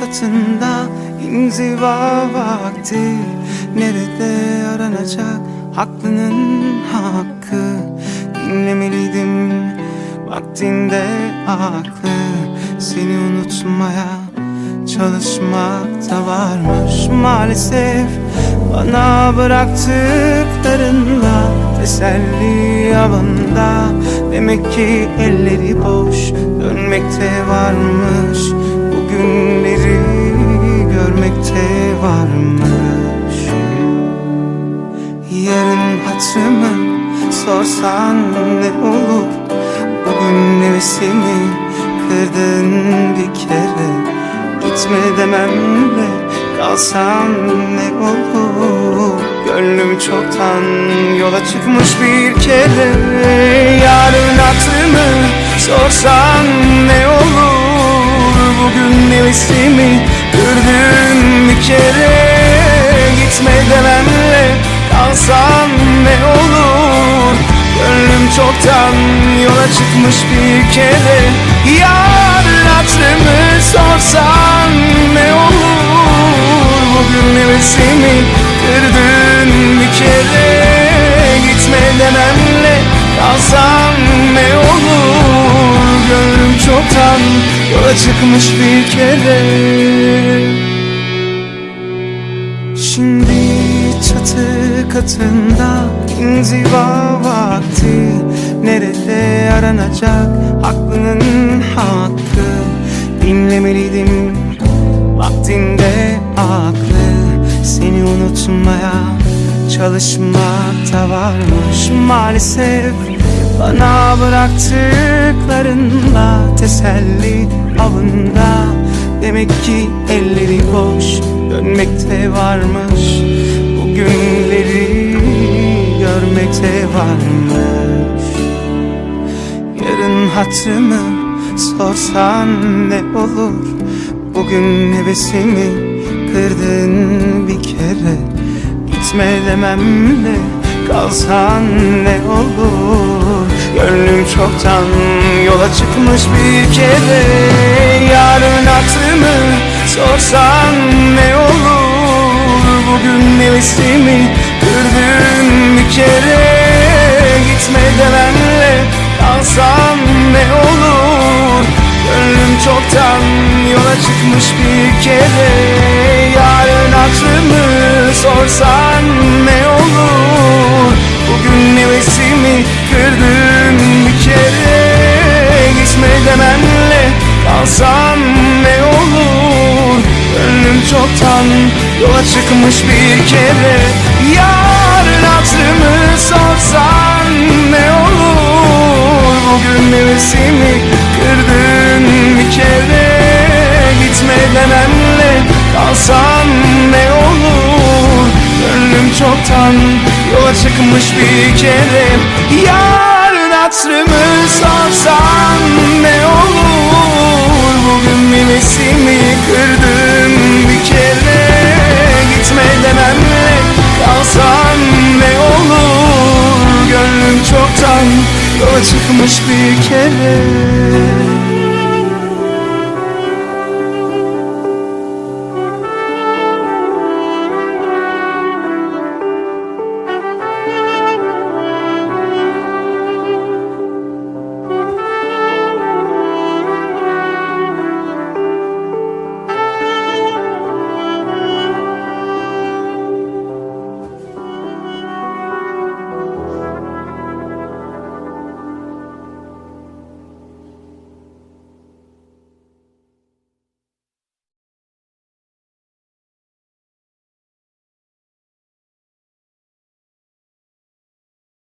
katında inziva vakti. Nerede aranacak aklının hakkı? Dinlemeliydim vaktinde aklı. Seni unutmaya çalışmakta varmış Maalesef. Bana bıraktıklarınla Teselli avında Demek ki elleri boş Dönmekte varmış. Bugünleri görmekte varmış. Yarın hatırımı sorsan ne olur? Bugün nefesimi kırdın bir kere. Gitme dememle kalsam ne olur? Gönlüm çoktan yola çıkmış bir kere. Yarın hatırımı sorsan Nefesimi kırdın bir kere. Gitme dememle kalsam ne olur? Gönlüm çoktan yola çıkmış bir kere. Yarın hatırımı yola çıkmış bir kere. Şimdi çatı katında inziva vakti. Nerede aranacak aklının hakkı? Dinlemeliydim vaktinde aklı. Seni unutmaya çalışmakta varmış Maalesef bana bıraktıklarınla Teselli avında. Demek ki elleri boş dönmekte varmış. Bugünleri görmekte varmış. Yarın hatırımı sorsan ne olur? Bugün hevesimi kırdın bir kere. Gitme dememle kalsan ne olur? Gönlüm çoktan yola çıkmış bir kere. Yarın hatırımı sorsan ne olur? Bugün nefesimi kırdın bir kere? Gitme dememle kalsam ne olur? Gönlüm çoktan yola çıkmış bir kere. Yarın hatırımı kalsam ne olur? Gönlüm çoktan yola çıkmış bir kere. Yarın hatırımı sorsan ne olur? Bugün nefesimi kırdın bir kere. Gitme dememle kalsam ne olur? Gönlüm çoktan yola çıkmış bir kere. Yarın hatırımı sorsan çıkmış bir kere